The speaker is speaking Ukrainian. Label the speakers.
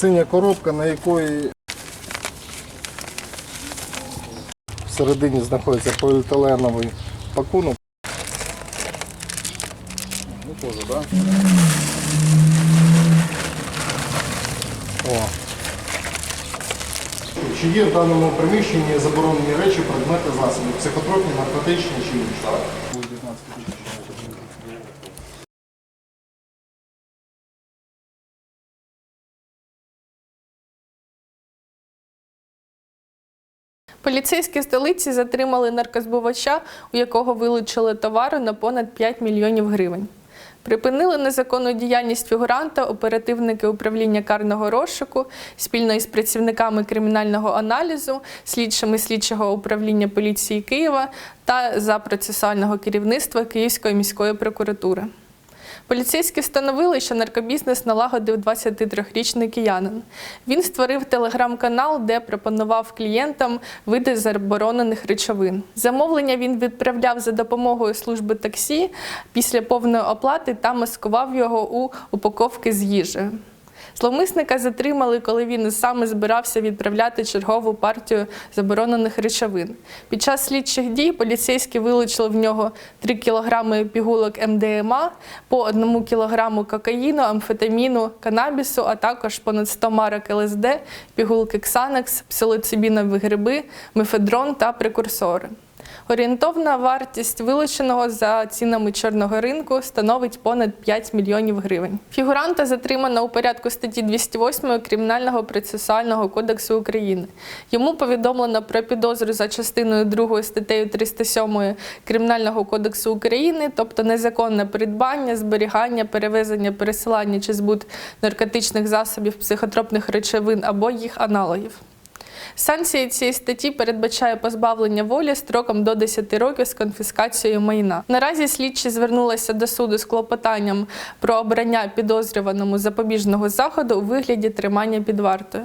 Speaker 1: Синя коробка, на якої всередині знаходиться поліетиленовий пакунок.
Speaker 2: Ну тоже, да?
Speaker 1: О. Чи є в даному приміщенні заборонені речі, предмети, засоби, психотропні, наркотичні чи інші? Так.
Speaker 3: Поліцейські столиці затримали наркозбувача, у якого вилучили товару на понад 5 мільйонів гривень. Припинили незаконну діяльність фігуранта оперативники управління карного розшуку спільно із працівниками кримінального аналізу, слідчими слідчого управління поліції Києва та за процесуального керівництва Київської міської прокуратури. Поліцейські встановили, що наркобізнес налагодив 23-річний киянин. Він створив телеграм-канал, де пропонував клієнтам види заборонених речовин. Замовлення він відправляв за допомогою служби таксі після повної оплати та маскував його у упаковки з їжею. Зловмисника затримали, коли він саме збирався відправляти чергову партію заборонених речовин. Під час слідчих дій поліцейські вилучили в нього 3 кілограми пігулок МДМА, по 1 кілограму кокаїну, амфетаміну, канабісу, а також понад 100 марок ЛСД, пігулки Ксанекс, псилоцибінові гриби, мефедрон та прекурсори. Орієнтовна вартість вилученого за цінами чорного ринку становить понад 5 мільйонів гривень. Фігуранта затримано у порядку статті 208 Кримінального процесуального кодексу України. Йому повідомлено про підозру за частиною 2 статтею 307 Кримінального кодексу України, тобто незаконне придбання, зберігання, перевезення, пересилання чи збут наркотичних засобів, психотропних речовин або їх аналогів. Санкція цієї статті передбачає позбавлення волі строком до 10 років з конфіскацією майна. Наразі слідчі звернулися до суду з клопотанням про обрання підозрюваному запобіжного заходу у вигляді тримання під вартою.